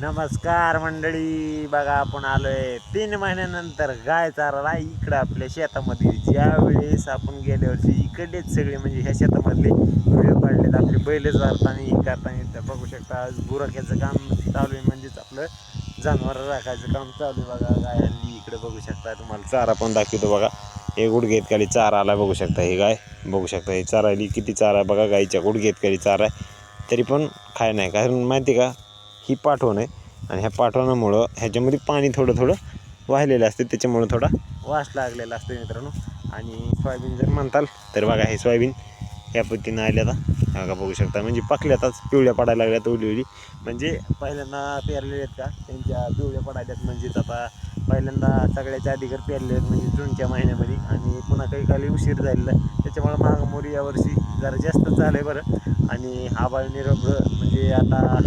नमस्कार मंडळी बघा आपण आलोय तीन महिन्यानंतर गाय चाराला इकडं आपल्या शेतामध्ये. ज्यावेळेस आपण गेल्या वर्षी इकडेच सगळे म्हणजे ह्या शेतामधले व्हिडिओ काढलेत आपले बैल चारताना हे करताना तर बघू शकता आज बुराक्याचं काम चालू आहे म्हणजेच आपलं जनावर राखायचं काम चालू आहे बघा. गाय हल्ली इकडे बघू शकता तुम्हाला चारा पण दाखवतो बघा. हे गुडघेत खाली चारा आला बघू शकता हे गाय. बघू शकता हे चारा किती चारा बघा गाईच्या गुडघेत खाली चारा आहे. तरी पण खाय नाही कारण माहिती आहे का ही पाठवण आहे. आणि ह्या पाठवण्यामुळं ह्याच्यामध्ये पाणी थोडं थोडं वाहिलेलं असते. त्याच्यामुळं थोडा वास लागलेला असतो मित्रांनो. आणि सोयाबीन जर म्हणताल तर बघा हे सोयाबीन ह्या पद्धतीनं आले आता. बघा का बघू शकता. म्हणजे पकल्यातच पिवळ्या पडायला लागल्यात ओली ओली. म्हणजे पहिल्यांदा पेरलेले आहेत का? त्यांच्या पिवळ्या पडायल्यात म्हणजेच आता पहिल्यांदा सगळ्याच्या आधी घर पेरले आहेत म्हणजे जूनच्या महिन्यामध्ये. आणि पुन्हा काही खाली उशीर झालेला. आहे त्याच्यामुळं महागमोरी यावर्षी जरा जास्त झालं आहे बरं. आणि आबाळ निरभ्र म्हणजे आता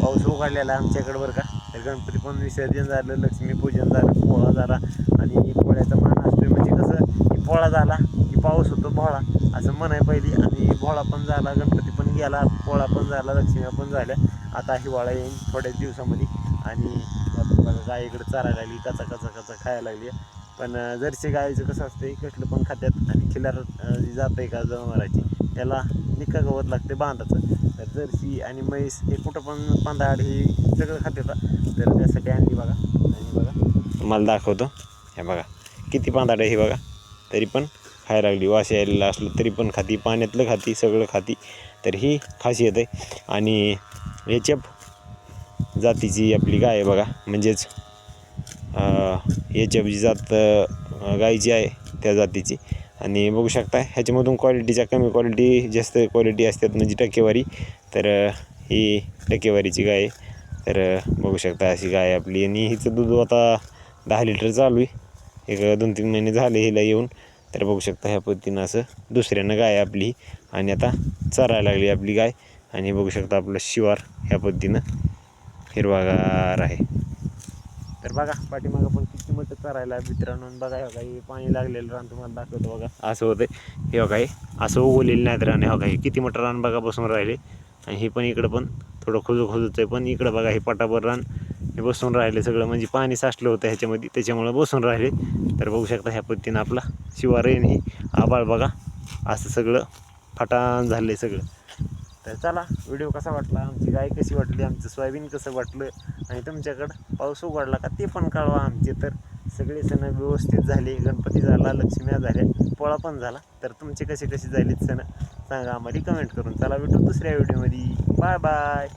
पाऊस उघडलेला आहे आमच्याकडं बरं का. तर गणपती पण विसर्जन झालं लक्ष्मीपूजन झालं पोळा झाला. आणि पोळ्याचा मान असतो म्हणजे कसं की पोळा झाला की पाऊस होतो भोळा असं म्हणाय पहिली आणि भोळा पण झाला गणपती पण गेला पोळा पण झाला लक्ष्मी पण झाल्या. आता हिवाळा येईल थोड्याच दिवसामध्ये. आणि बघा गाय इकडे चारायला लागली कचा कचा कचा खायला लागली. पण जर्सी गायचं कसं असते कसलं पण खात्यात आणि खिलार जी जात आहे का जनावराची त्याला निका गवत लागते बांधाचं. तर जर्सी आणि म्हैस हे कुठं पण पांदाड हे सगळं खात्यात तर त्यासाठी आणली बघा आणि बघा. तुम्हाला दाखवतो. हे बघा किती पांधाड आहे हे बघा. तरी पण खायला लागली वास यायला असलं तरी पण खाती पाण्यातलं खाती सगळं खाती. तर ही खासियत आहे. आणि याच्या जातीची आपली गाय आहे बघा. म्हणजेच याच्या जी जात गायची आहे त्या जातीची. आणि बघू शकता ह्याच्यामधून क्वालिटीच्या कमी क्वालिटी जास्त क्वालिटी असतात म्हणजे टक्केवारी. तर ही टक्केवारीची गाय आहे. तर बघू शकता अशी गाय आपली. आणि हिचं दूध आता दहा लिटर चालू आहे. एक दोन तीन महिने झाले हिला येऊन. तर बघू शकता ह्या पद्धतीनं असं दुसऱ्यानं गाय आहे आपली. आणि आता चरायला लागली आपली गाय. आणि बघू शकता आपलं शिवार ह्या पद्धतीनं. हिरवागार आहे. तर बघा पाठीमागं पण किती मोठं चरायला मित्रांनो. बघा हे काही पाणी लागलेलं रान तुम्हाला दाखवतो बघा. असं होतं हे काही असं उगवलेलं नाहीत रान हे काही किती मोठं रान बघा बसून राहिले. आणि हे पण इकडं पण थोडं खुजू खोजूचं आहे पण इकडं बघा हे पटाभर रान हे बसून राहिले सगळं. म्हणजे पाणी साचलं होतं ह्याच्यामध्ये त्याच्यामुळं बसून राहिले. तर बघू शकता ह्या पद्धतीनं आपला शिवार येईन ही आबाळ बघा असं सगळं फटाण झालं आहे सगळं. तर चला व्हिडिओ कसा वाटला? आमची गाय कशी वाटली? आमचं सोयाबीन कसं वाटलं? आणि तुमच्याकडं पाऊस उघडला का ते पण कळवा आमचे तर. सगळे सण व्यवस्थित झाले. गणपती झाला लक्ष्म्या झाल्या पोळा पण झाला. तर तुमचे कसे कसे झालेत सण? सांगा आम्हाला कमेंट करून. चला भेटू दुसऱ्या व्हिडिओमध्ये. Bye bye.